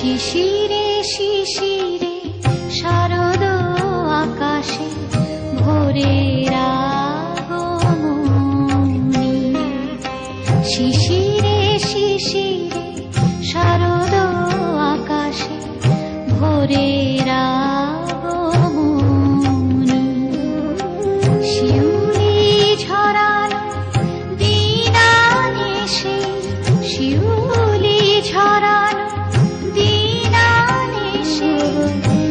শিশিরে শিশিরে শারদ আকাশে ভোরের শিশিরে শিশিরে শারদ আকাশে ভোরের শিউরি ঝরানো দিন শিউরি love.